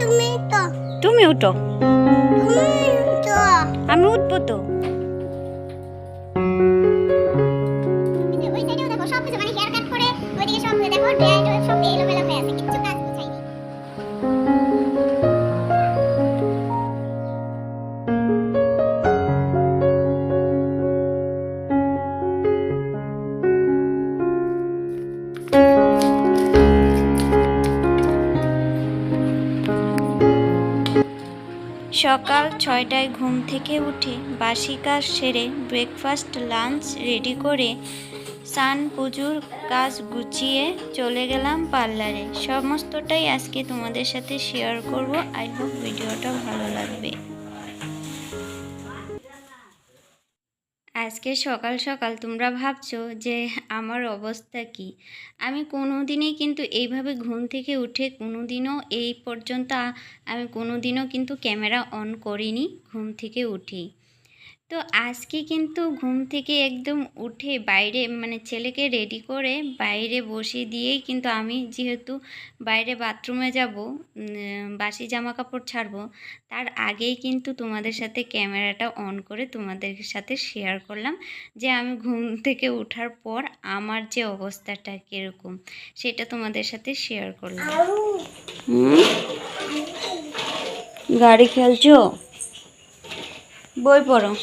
তুমি তুমি উঠো। তো আমি উঠবো তো। সকাল ছয়টায় ঘুম থেকে উঠে বাসি কাজ সেরে ব্রেকফাস্ট লাঞ্চ রেডি করে সান পুজোর কাজ গুছিয়ে চলে গেলাম পার্লারে। সমস্তটাই আজকে তোমাদের সাথে শেয়ার করব। আই হোপ ভিডিওটা ভালো লাগবে। আজকে সকাল সকাল তোমরা ভাবছ যে আমার অবস্থা কি? আমি কোনো দিনই কিন্তু এইভাবে ঘুম থেকে উঠে কোনো দিনও এই পর্যন্ত আমি কোনো দিনও কিন্তু ক্যামেরা অন করিনি ঘুম থেকে উঠি তো আজকে কিন্তু ঘুম থেকে একদম উঠে বাইরে মানে ছেলেকে রেডি করে বাইরে বসিয়ে দিয়েই কিন্তু আমি যেহেতু বাইরে বাথরুমে যাব বাসি জামা কাপড় ছাড়বো, তার আগেই কিন্তু তোমাদের সাথে ক্যামেরাটা অন করে তোমাদের সাথে শেয়ার করলাম যে আমি ঘুম থেকে ওঠার পর আমার যে অবস্থাটা কীরকম, সেটা তোমাদের সাথে শেয়ার করলাম। গাড়ি খেলছো? বই পড়ো।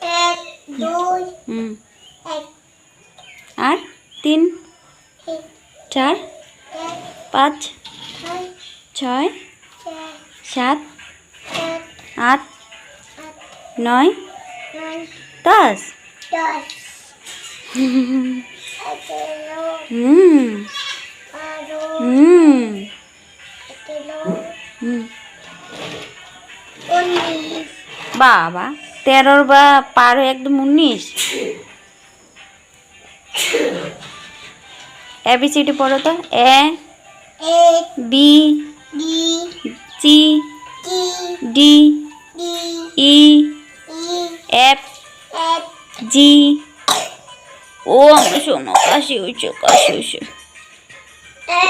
এক দুই হুম। আর? তিন? চার? পাঁচ? ছয়। সাত? আট? নয়? দশ? হুম। হুম। হুম। বাবা তেরোর বা পার হয়ে একদম উনিশ। এবিসিডি পড়ো তো। A B D C D E F G ও শোনো কাশি হয়েছে কাশি হয়েছে।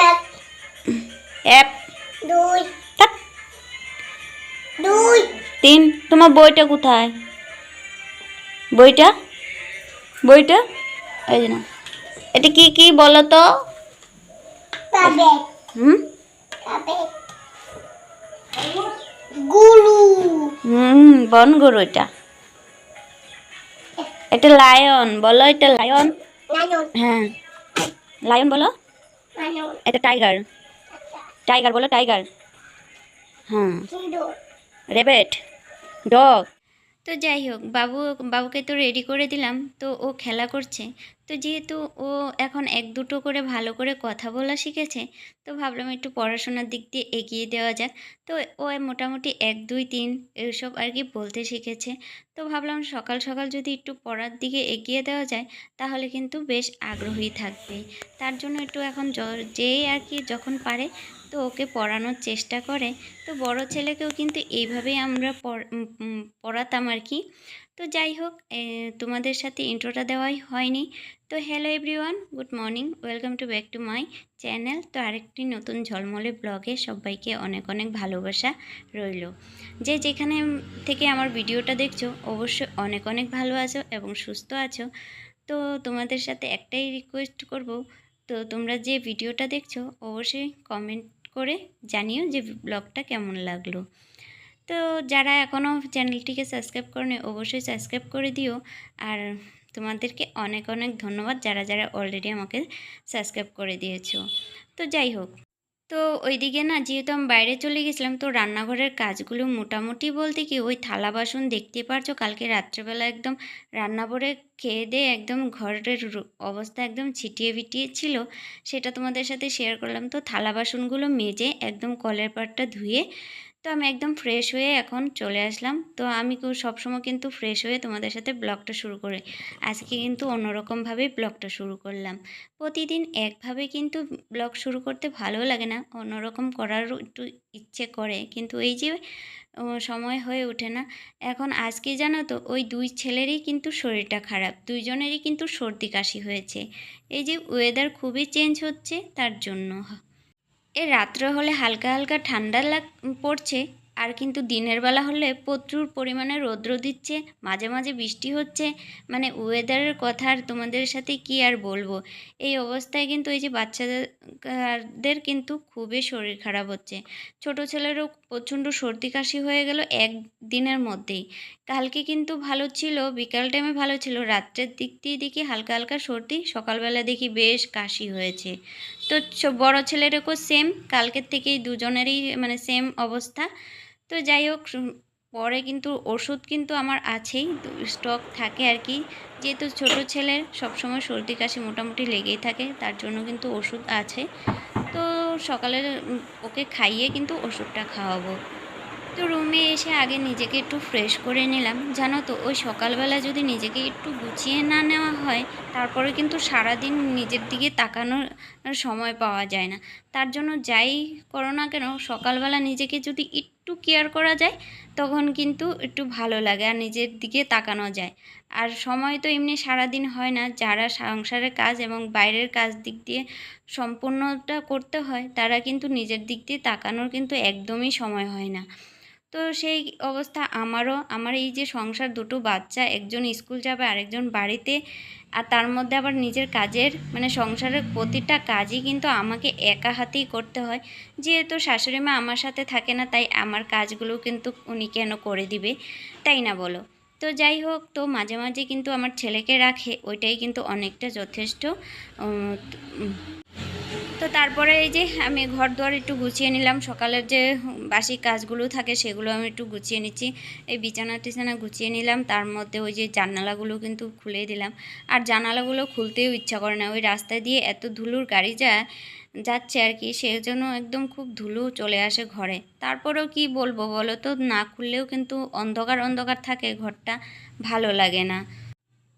এক এফ দুই তিন। তোমার বইটা কোথায়? বইটা? বইটা? এই না। এটা কি কি বলো তো হুম? হুম বন গরু এটা। এটা লায়ন। বলো এটা লায়ন। হ্যাঁ। লায়ন বলো। এটা টাইগার। টাইগার বলো টাইগার। হ্যাঁ। Rabbit, dog. তো যাই হোক, বাবু, বাবুকে তো রেডি করে দিলাম, তো ও খেলা করছে। তো যেহেতু ও এখন এক দুটো করে ভালো করে কথা বলা শিখেছে, তো ভাবলাম একটু পড়াশোনার দিক দিয়ে এগিয়ে দেওয়া যাক। তো ও মোটামুটি এক, দুই, তিন এইসব আর কি বলতে শিখেছে। তো ভাবলাম সকাল সকাল যদি একটু পড়ার দিকে এগিয়ে দেওয়া যায়, তাহলে কিন্তু বেশ আগ্রহী থাকবে। তার জন্য একটু এখন যেই আর কি যখন পারে তো ওকে পড়ানোর চেষ্টা করে। তো বড় ছেলেকেও কিন্তু এইভাবেই আমরা পড়াতাম আর কি। তো যাই হোক তোমাদের সাথে ইন্ট্রোটা দেওয়াই হয়নি। তো hello everyone, good morning, welcome to back to my channel. তো আরেকটি নতুন ঝলমলে ব্লগে সবাইকে অনেক অনেক ভালোবাসা রইল। যে যেখানে থেকে আমার ভিডিওটা দেখছ, অবশ্যই অনেক অনেক ভালো আছো এবং সুস্থ আছো। তো তোমাদের সাথে একটাই রিকোয়েস্ট করব, তো তোমরা যে ভিডিওটা দেখছ, অবশ্যই কমেন্ট করে জানিও যে ব্লগটা কেমন লাগল। তো যারা এখনও চ্যানেলটিকে সাবস্ক্রাইব করেনি, অবশ্যই সাবস্ক্রাইব করে দিও। আর তোমাদেরকে অনেক অনেক ধন্যবাদ যারা যারা অলরেডি আমাকে সাবস্ক্রাইব করে দিয়েছ। তো যাই হোক। তো ওইদিকে না যেহেতু আমি বাইরে চলে গেছিলাম, তো রান্নাঘরের কাজগুলো মোটামুটি বলতে কি ওই থালা বাসন দেখতে পারছ, কালকে রাত্রেবেলা একদম রান্না করে খেয়ে দিয়ে একদম ঘরের অবস্থা একদম ছিটিয়ে বিটিয়ে ছিল, সেটা তোমাদের সাথে শেয়ার করলাম। তো থালা বাসনগুলো মেজে একদম কলের পাটটা ধুয়ে তো আমি একদম ফ্রেশ হয়ে এখন চলে আসলাম। তো আমি সবসময় কিন্তু ফ্রেশ হয়ে তোমাদের সাথে ব্লগটা শুরু করি। আজকে কিন্তু অন্যরকমভাবেই ব্লগটা শুরু করলাম। প্রতিদিন একভাবে কিন্তু ব্লগ শুরু করতে ভালো লাগে না, অন্যরকম করারও একটু ইচ্ছে করে। কিন্তু এই যে সময় হয়ে ওঠে না। এখন আজকে জানো তো, ওই দুই ছেলেরই কিন্তু শরীরটা খারাপ, দুইজনেরই কিন্তু সর্দি কাশি হয়েছে। এই যে ওয়েদার খুবই চেঞ্জ হচ্ছে তার জন্য। এ রাত্রে হলে হালকা হালকা ঠান্ডা লাগ, পড়ছে, আর কিন্তু দিনের বেলা হলে প্রচুর পরিমাণে রৌদ্র দিচ্ছে, মাঝে মাঝে বৃষ্টি হচ্ছে। মানে ওয়েদারের কথা আর তোমাদের সাথে কি আর বলব? এই অবস্থায় কিন্তু এই যে বাচ্চাদের কিন্তু খুবই শরীর খারাপ হচ্ছে। ছোট ছেলেরও প্রচণ্ড সর্দি কাশি হয়ে গেল এক দিনের মধ্যেই। কালকে কিন্তু ভালো ছিল, বিকাল টাইমে ভালো ছিল। রাত্রের দিক দিয়ে দেখি হালকা হালকা সর্দি, সকালবেলা দেখি বেশ কাশি হয়েছে। তো বড় ছেলেরও সেম কালকের থেকেই দুজনেরই মানে সেম অবস্থা। তো যাই হোক পরে কিন্তু ওষুধ কিন্তু আমার আছেই স্টক থাকে আর কি। যেহেতু ছোট ছেলের সবসময় সর্দি কাশি মোটামুটি লেগেই থাকে, তার জন্য কিন্তু ওষুধ আছে। তো সকালে ওকে খাইয়ে কিন্তু ওষুধটা খাওয়াবো। তো রুমে এসে আগে নিজেকে একটু ফ্রেশ করে নিলাম। জানো তো, ওই সকালবেলা যদি নিজেকে একটু গুছিয়ে না নেওয়া হয় তারপরে কিন্তু সারাদিন নিজের দিকে তাকানোর সময় পাওয়া যায় না। তার জন্য যাই করো না কেন, সকালবেলা নিজেকে যদি একটু কেয়ার করা যায়, তখন কিন্তু একটু ভালো লাগে, আর নিজের দিকে তাকানো যায়। আর সময় তো এমনি সারাদিন হয় না, যারা সংসারের কাজ এবং বাইরের কাজ দিক দিয়ে সম্পূর্ণটা করতে হয়, তারা কিন্তু নিজের দিক দিয়ে তাকানোর কিন্তু একদমই সময় হয় না। তো সেই অবস্থা আমারও। আমার এই যে সংসার, দুটো বাচ্চা, একজন স্কুল যাবে, আরেকজন বাড়িতে, আর তার মধ্যে আবার নিজের কাজের মানে সংসারের প্রতিটা কাজই কিন্তু আমাকে একা হাতেই করতে হয়। যেহেতু শাশুড়ি মা আমার সাথে থাকে না, তাই আমার কাজগুলো কিন্তু উনি কেন করে দিবে? তাই না বলো? তো যাই হোক, তো মাঝে মাঝে কিন্তু আমার ছেলেকে রাখে, ওইটাই কিন্তু অনেকটা যথেষ্ট। তো তারপরে এই যে আমি ঘর দুয়ার একটু গুছিয়ে নিলাম। সকালের যে বাসি কাজগুলো থাকে সেগুলো আমি একটু গুছিয়ে নিচ্ছি। এই বিছানা টিছানা গুছিয়ে নিলাম। তার মধ্যে ওই যে জানালাগুলো কিন্তু খুলে দিলাম। আর জানালাগুলো খুলতেও ইচ্ছা করে না। ওই রাস্তা দিয়ে এত ধুলোর গাড়ি যায় যাচ্ছে আর কি সেই জন্য একদম খুব ধুলো চলে আসে ঘরে। তারপরেও কি বলব বলো তো? না খুললেও কিন্তু অন্ধকার অন্ধকার থাকে, ঘরটা ভালো লাগে না।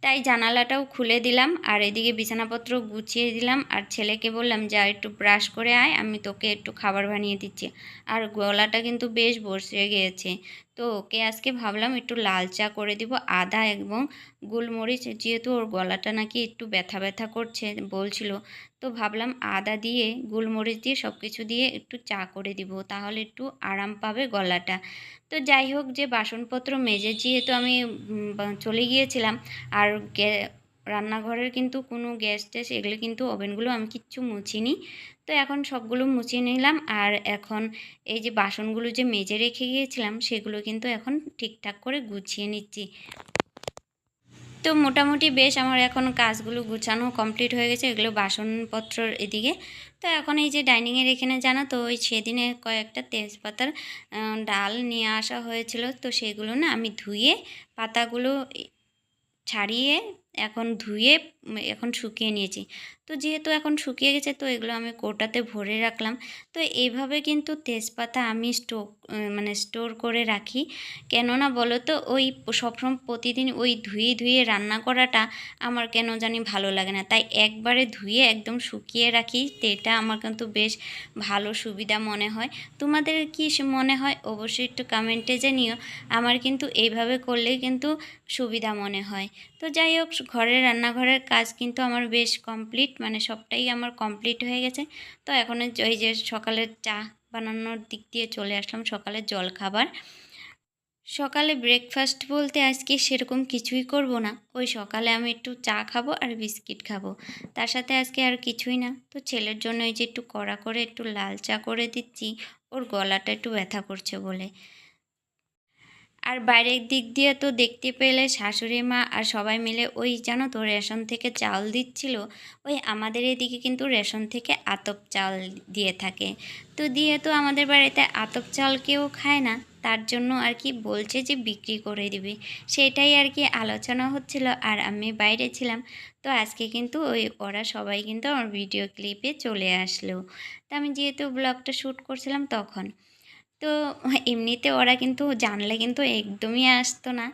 তাই জানালাটাও খুলে দিলাম আর এদিকে বিছানাপত্র গুছিয়ে দিলাম আর ছেলেকে বললাম, যা একটু ব্রাশ করে আয়, আমি তোকে একটু খাবার বানিয়ে দিচ্ছি। আর গলাটা কিন্তু বেশ বসে গিয়েছে তো ওকে আজকে ভাবলাম একটু লাল চা করে দিব, আদা এবং গোলমরিচ যেহেতু ওর গলাটা নাকি একটু ব্যথা ব্যথা করছে বলছিল, তো ভাবলাম আদা দিয়ে, গোলমরিচ দিয়ে সব কিছু দিয়ে একটু চা করে দিব, তাহলে একটু আরাম পাবে গলাটা। তো যাই হোক যে বাসনপত্র মেজে যেহেতু আমি চলে গিয়েছিলাম, আর রান্নাঘরের কিন্তু কোনো গ্যাস ট্যাস, এগুলো কিন্তু ওভেনগুলো আমি কিচ্ছু মুছিনি। তো এখন সবগুলো মুছিয়ে নিলাম আর এখন এই যে বাসনগুলো যে মেজে রেখে গিয়েছিলাম, সেগুলো কিন্তু এখন ঠিকঠাক করে গুছিয়ে নিচ্ছি। তো মোটামুটি বেশ আমার এখন কাজগুলো গুছানো কমপ্লিট হয়ে গেছে, এগুলো বাসনপত্র এদিকে। তো এখন এই যে ডাইনিংয়ের এখানে জানো তো, ওই সেদিনে কয়েকটা তেজপাতার ডাল নিয়ে আসা হয়েছিল। তো সেগুলো না আমি ধুয়ে পাতাগুলো ছাড়িয়ে এখন ধুয়ে এখন শুকিয়ে নিয়েছি। তো যেহেতু এখন শুকিয়ে গেছে, তো এগুলো আমি কোটাতে ভরে রাখলাম। তো এইভাবে কিন্তু তেজপাতা আমি স্টোক মানে স্টোর করে রাখি। কেননা বলো তো ওই সবসময় প্রতিদিন ওই ধুয়ে ধুয়ে রান্না করাটা আমার কেন জানি ভালো লাগে না। তাই একবারে ধুয়ে একদম শুকিয়ে রাখি, তো এটা আমার কিন্তু বেশ ভালো সুবিধা মনে হয়। তোমাদের কি মনে হয়? অবশ্যই একটু কমেন্টে জানিও। আমার কিন্তু এইভাবে করলেই কিন্তু সুবিধা মনে হয়। তো যাই হোক ঘরের রান্নাঘরের কাজ কিন্তু আমার বেশ কমপ্লিট মানে সবটাই আমার কমপ্লিট হয়ে গেছে। তো এখন ওই যে সকালের চা বানানোর দিক দিয়ে চলে আসলাম সকালের জল খাবার। সকালে ব্রেকফাস্ট বলতে আজকে সেরকম কিছুই করব না। ওই সকালে আমি একটু চা খাব আর বিস্কিট খাব। তার সাথে আজকে আর কিছুই না। তো ছেলের জন্য এই যে একটু কড়া করে একটু লাল চা করে দিচ্ছি, ওর গলাটা একটু ব্যথা করছে বলে। আর বাইরের দিক দিয়ে তো দেখতে পেলে শাশুড়ি মা আর সবাই মিলে ওই জানো তো রেশন থেকে চাল দিচ্ছিল, ওই আমাদের এদিকে কিন্তু রেশন থেকে আতপ চাল দিয়ে থাকে। তো দিয়ে তো আমাদের বাড়িতে আতপ চাল কেউ খায় না, তার জন্য আর কি বলছে যে বিক্রি করে দিবে। সেটাই আর কি আলোচনা হচ্ছিল আর আমি বাইরে ছিলাম, তো আজকে কিন্তু ওই ওরা সবাই কিন্তু আমার ভিডিও ক্লিপে চলে আসলো। তো আমি যেহেতু ব্লগটা শ্যুট করছিলাম তখন তো এমনিতে ওরা কিন্তু জানলে কিন্তু একদমই আসতো না।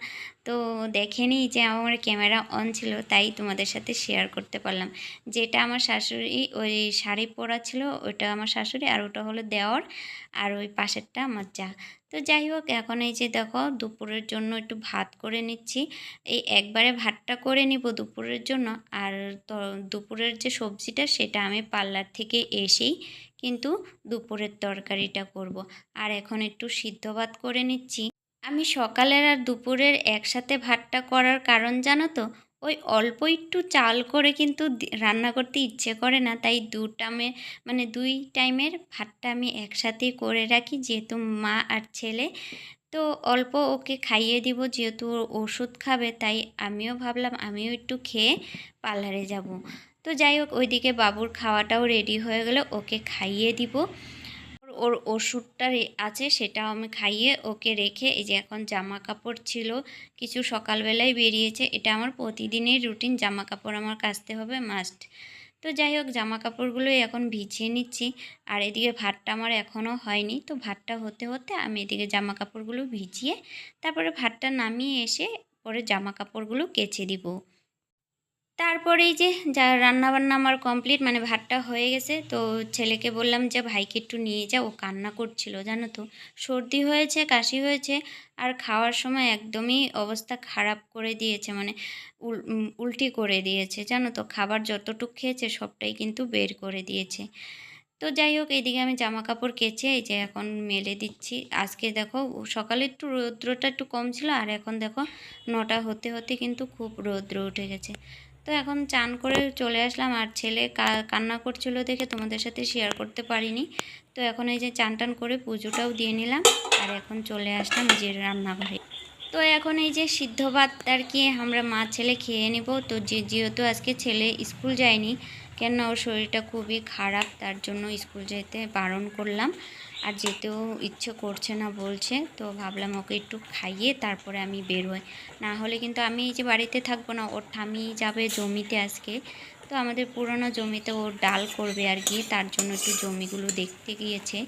তো তো দেখেনি যে আমার ক্যামেরা অন ছিল, তাই তোমাদের সাথে শেয়ার করতে পারলাম। যেটা আমার শাশুড়ি ওই শাড়ি পরা ছিল, ওটা আমার শাশুড়ি আর ওটা হলো দেওয়ার আর ওই পাশেরটা আমার যা। তো যাই হোক, এখন এই যে দেখো, দুপুরের জন্য একটু ভাত করে নিচ্ছি। এই একবারে ভাতটা করে নিব দুপুরের জন্য। আর তো দুপুরের যে সবজিটা, সেটা আমি পার্লার থেকে এসেই কিন্তু দুপুরের তরকারিটা করব। আর এখন একটু সিদ্ধ ভাত করে নিচ্ছি। আমি সকালের আর দুপুরের একসাথে ভাতটা করার কারণ জানো তো? ওই অল্প একটু চাল করে কিন্তু রান্না করতে ইচ্ছে করে না। তাই দু টামে মানে দুই টাইমের ভাতটা আমি একসাথেই করে রাখি যেহেতু মা আর ছেলে। তো অল্প ওকে খাইয়ে দিব যেহেতু ওষুধ খাবে, তাই আমিও ভাবলাম আমিও একটু খেয়ে পার্লারে যাব। তো যাই হোক, ওইদিকে বাবুর খাওয়াটাও রেডি হয়ে গেলে, ওকে খাইয়ে দিব। ওর- ওষুধটা আছে, সেটাও আমি খাইয়ে ওকে রেখে এই যে এখন জামা কাপড় ছিল, কিছু সকালবেলায় বেরিয়েছে, এটা আমার প্রতিদিনের রুটিন জামা কাপড় আমার কাচতে হবে মাস্ট তো যাই হোক জামা কাপড়গুলোই এখন ভিজিয়ে নিচ্ছি, আর এদিকে ভাতটা আমার এখনও হয়নি, তো ভাতটা হতে হতে আমি এদিকে জামা কাপড়গুলো ভিজিয়ে, তারপরে ভাতটা নামিয়ে এসে পরে জামা কাপড়গুলো কেচে দিব। তারপরে এই যে যা রান্নাবান্না আমার কমপ্লিট মানে ভাতটা হয়ে গেছে, তো ছেলেকে বললাম যে, ভাইকে একটু নিয়ে যা। ও কান্না করছিল, জানো তো। সর্দি হয়েছে, কাশি হয়েছে, আর খাওয়ার সময় একদমই অবস্থা খারাপ করে দিয়েছে মানে উল্টি করে দিয়েছে, জানো তো। খাবার যতটুকু খেয়েছে, সবটাই কিন্তু বের করে দিয়েছে। তো যাই হোক, এইদিকে আমি জামা কাপড় কেচে, এই যে এখন মেলে দিচ্ছি। আজকে দেখো সকালে একটু রৌদ্রটা একটু কম ছিল, আর এখন দেখো, নটা হতে হতে কিন্তু খুব রৌদ্র উঠে গেছে। তো এখন চান করে চলে আসলাম আর ছেলে কান্না করছিল দেখে তোমাদের সাথে শেয়ার করতে পারিনি। তো এখন এই যে চান টান করে পুজোটাও দিয়ে নিলাম আর এখন চলে আসলাম নিজের রান্নাঘরে। তো এখন এই যে সিদ্ধ ভাত আর কি আমরা মা ছেলে খেয়ে নিব। তো যে, যেহেতু আজকে ছেলে স্কুল যায়নি কেন ওর শরীরটা খুবই খারাপ, তার জন্য স্কুল যেতে বারণ করলাম। আর যেতেও ইচ্ছে করছে না বলছে, তো ভাবলাম ওকে একটু খাইয়ে তারপরে আমি বেরোই। না হলে কিন্তু আমি এই যে বাড়িতে থাকব না, ওর ঠামি যাবে জমিতে আজকে, তো আমাদের পুরনো জমিতে ওর ডাল করবে আর কি, তার জন্য একটু জমিগুলো দেখতে গিয়েছে।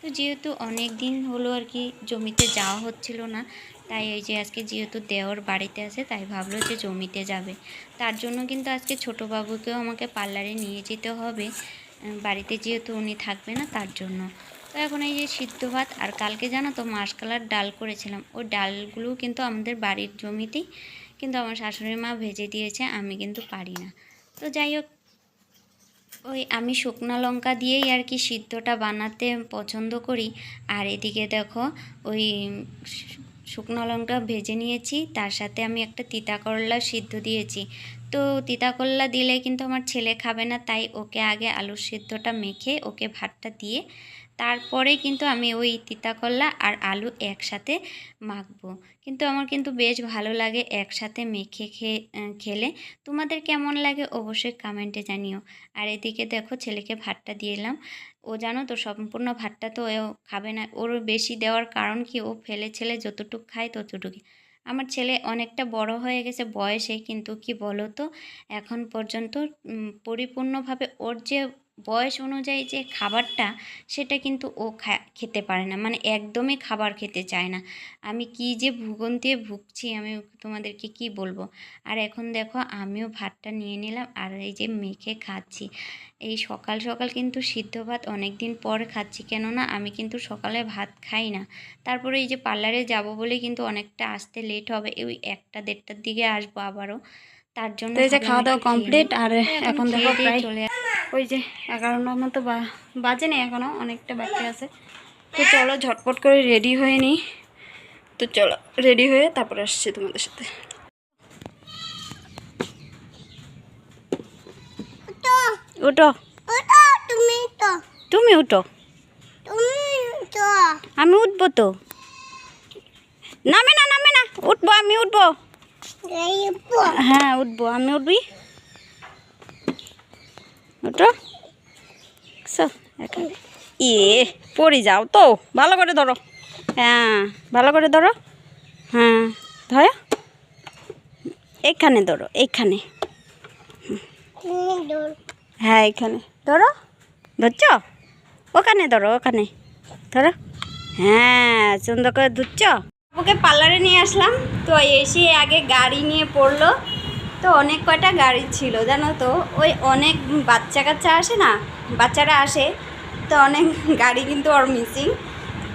তো যেহেতু অনেক দিন হলো আর কি জমিতে যাওয়া হচ্ছিল না, তাই এই যে আজকে যেহেতু দেওর বাড়িতে আছে, তাই ভাবলো যে জমিতে যাবে। তার জন্য কিন্তু আজকে ছোটো বাবুকেও আমাকে পার্লারে নিয়ে যেতে হবে বাড়িতে যেহেতু উনি থাকবে না, তার জন্য। তো এখন এই যে সিদ্ধ ভাত, আর কালকে জানো তো মাসকালার ডাল করেছিলাম। ওই ডালগুলো কিন্তু আমাদের বাড়ির জমিতেই কিন্তু আমার শাশুড়ি মা ভেজে দিয়েছে, আমি কিন্তু পারি না। তো যাই হোক, ওই আমি শুকনো লঙ্কা দিয়েই আর কি সিদ্ধটা বানাতে পছন্দ করি। আর এদিকে দেখো, ওই শুকনো লঙ্কা ভেজে নিয়েছি, তার সাথে আমি একটা তিতা করলা সিদ্ধ দিয়েছি। তো তিতা করলা দিলে কিন্তু আমার ছেলে খাবে না, তাই ওকে আগে আলুর সিদ্ধটা মেখে ওকে ভাতটা দিয়ে তারপরে কিন্তু আমি ওই তিতা করলা আর আলু একসাথে মাখবো। কিন্তু আমার কিন্তু বেশ ভালো লাগে একসাথে মেখে খেয়ে খেলে। তোমাদের কেমন লাগে অবশ্যই কমেন্টে জানিও। আর এদিকে দেখো ছেলেকে ভাতটা দিয়ে এলাম। ও জানো তো সম্পূর্ণ ভাতটা তো ও খাবে না। ওর বেশি দেওয়ার কারণ কি? ও ফেলে ছেলে যতটুকু খায় ততটুকু আমার ছেলে অনেকটা বড় হয়ে গেছে বয়সে, কিন্তু কি বলো তো? এখন পর্যন্ত পরিপূর্ণভাবে ওর যে বয়স অনুযায়ী যে খাবারটা সেটা কিন্তু ও খা- খেতে পারে না। মানে একদমই খাবার খেতে চায় না। আমি কি যে ভুগন্তিয়ে ভুগছি আমি তোমাদেরকে কি বলব? আর এখন দেখো আমিও ভাতটা নিয়ে নিলাম আর এই যে মেখে খাচ্ছি। এই সকাল সকাল কিন্তু সিদ্ধ ভাত অনেক দিন পর খাচ্ছি। কেননা আমি কিন্তু সকালে ভাত খাই না। তারপরে এই যে পার্লারে যাব বলে কিন্তু অনেকটা আসতে লেট হবে। ওই একটা দেড়টার দিকে আসব আবারও। তার জন্য খাওয়া দাওয়া। কমপ্লিট আর এখন দেখো প্রায় চলে ওই যে এগারোটার মতো বা- নেই এখনও অনেকটা বাকি আছে। তো চলো ঝটপট করে রেডি হয়ে নিই। তো চলো রেডি হয়ে তারপরে আসছি তোমাদের সাথে। উঠো। তুমি তো তুমি উঠো। তুমি আমি উঠবো তো। নামে না নামে না। উঠবো আমি উঠবো। হ্যাঁ উঠবো। আমি উঠবি। এখানে। ইয়ে পড়ে যাও তো। ভালো করে ধরো। হ্যাঁ ভালো করে ধরো। হ্যাঁ ধরো। এখানে ধরো এইখানে দূর হ্যাঁ এখানে। ধরো। ধরছ? ওখানে ধরো ওখানে। ধরো। হ্যাঁ সুন্দর করে ধুচ্ছ ওকে পার্লারে নিয়ে আসলাম। তো এসে আগে গাড়ি নিয়ে পড়ল। তো অনেক কয়টা গাড়ি ছিল, জানো তো? ওই অনেক বাচ্চা কাচ্চা আসে না? বাচ্চারা আসে, তো অনেক গাড়ি কিন্তু ওর মিসিং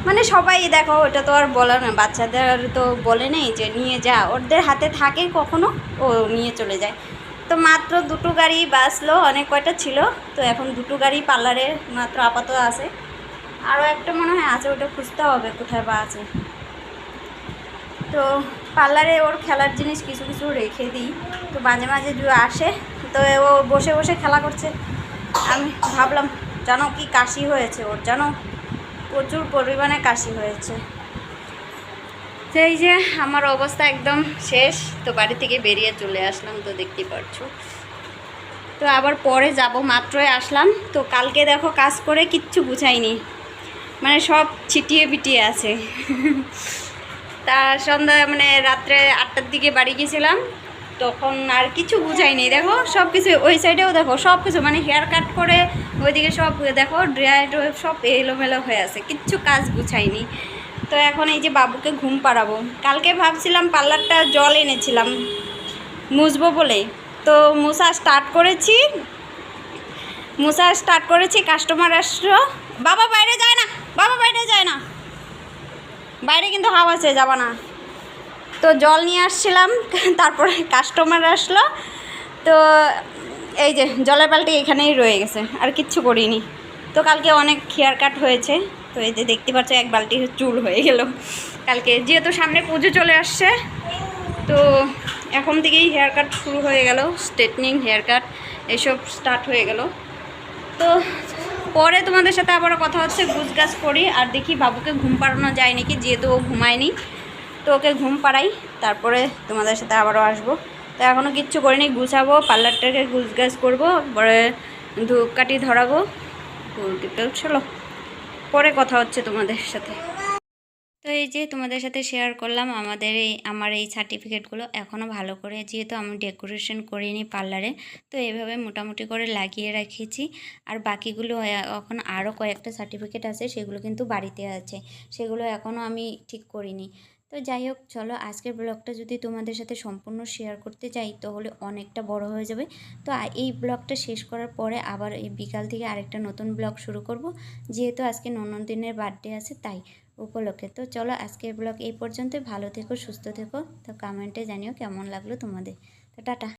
মানে সবাই, দেখো, ওটা তো আর বলার না, বাচ্চাদের তো বলে নেই যে নিয়ে যা। ওদের হাতে থাকে কখনো, ও নিয়ে চলে যায়। তো মাত্র দুটো গাড়ি বাসলো অনেক কয়টা ছিল, তো এখন দুটো গাড়ি পার্লারে মাত্র আপাতত আছে। আরও একটা মনে হয় আছে, ওটা খুঁজতে হবে, কোথায় বা আছে। তো পার্লারে ওর খেলার জিনিস কিছু কিছু রেখে দিই। তো মাঝে মাঝে যে আসে। তো ও বসে বসে খেলা করছে। আমি ভাবলাম, জানো কি কাশি হয়েছে ওর? জানো, প্রচুর পরিমাণে কাশি হয়েছে। সেই যে আমার অবস্থা একদম শেষ। তো বাড়ি থেকে বেরিয়ে চলে আসলাম, তো দেখতে পাচ্ছ তো আবার পরে যাব, মাত্রই আসলাম। তো কালকে দেখো কাজ করে কিচ্ছু গুছাইনি। মানে সব ছিটিয়ে বিটিয়ে আছে। তা সন্ধ্যা মানে রাত্রে আটটার দিকে বাড়ি গেছিলাম তখন আর কিছু বুঝাইনি দেখো সব কিছু ওই সাইডেও দেখো সব কিছু মানে হেয়ার কাট করে ওইদিকে সব দেখো ড্রাই সব এলোমেলো হয়ে আছে। কিচ্ছু কাজ গুছাইনি তো এখন এই যে বাবুকে ঘুম পাড়াবো। কালকে ভাবছিলাম পার্লারটা জল এনেছিলাম, মুছবো বলে। তো মুছা স্টার্ট করেছি। মুছা স্টার্ট করেছি কাস্টমার আসলো। বাবা বাইরে যায় না, বাবা বাইরে যায় না। বাইরে কিন্তু হাওয়া আছে যাবা না। তো জল নিয়ে আসছিলাম, তারপরে কাস্টমার আসলো। তো এই যে জলের বালতি এখানেই রয়ে গেছে, আর কিচ্ছু করিনি। তো কালকে অনেক হেয়ার কাট হয়েছে, তো এই যে দেখতে পাচ্ছ এক বালতি চুল হয়ে গেল। কালকে যেহেতু সামনে পুজো চলে আসছে, তো এখন থেকেই হেয়ার কাট শুরু হয়ে গেল স্ট্রেটনিং হেয়ার কাট এসব স্টার্ট হয়ে গেল। তো পরে তোমাদের সাথে আবার কথা হচ্ছে, গুজগাছ করি আর দেখি বাবুকে ঘুম পাড়ানো যায় নাকি, যেহেতু ও ঘুমায়নি। তো ওকে ঘুম পাড়াই, তারপরে তোমাদের সাথে আবারও আসব। তো এখনও কিচ্ছু করিনি, গুছাবো, পার্লারটাকে গুজগাছ করব, পরে ধূপকাঠি ধরাবো। চলো, পরে কথা হচ্ছে তোমাদের সাথে। তো এই যে তোমাদের সাথে শেয়ার করলাম, আমাদের এই, আমার এই সার্টিফিকেটগুলো এখনও ভালো করে, যেহেতু আমি ডেকোরেশন করিনি পার্লারে তো এইভাবে মোটামুটি করে লাগিয়ে রেখেছি। আর বাকিগুলো এখন আরও কয়েকটা সার্টিফিকেট আছে, সেগুলো কিন্তু বাড়িতে আছে, সেগুলো এখনও আমি ঠিক করিনি। তো যাই হোক, চলো আজকের ব্লগটা যদি তোমাদের সাথে সম্পূর্ণ শেয়ার করতে চাই তাহলে অনেকটা বড় হয়ে যাবে। তো এই ব্লগটা শেষ করার পরে আবার এই বিকাল থেকে আরেকটা নতুন ব্লগ শুরু করব, যেহেতু আজকে ননদিনের বার্থডে আছে, তাই। উপলক্ষে। তো চলো আজকের ব্লগ এই পর্যন্তই। ভালো থেকো, সুস্থ থেকো। তো কমেন্টে জানিও কেমন লাগল তোমাদের। তো টাটা।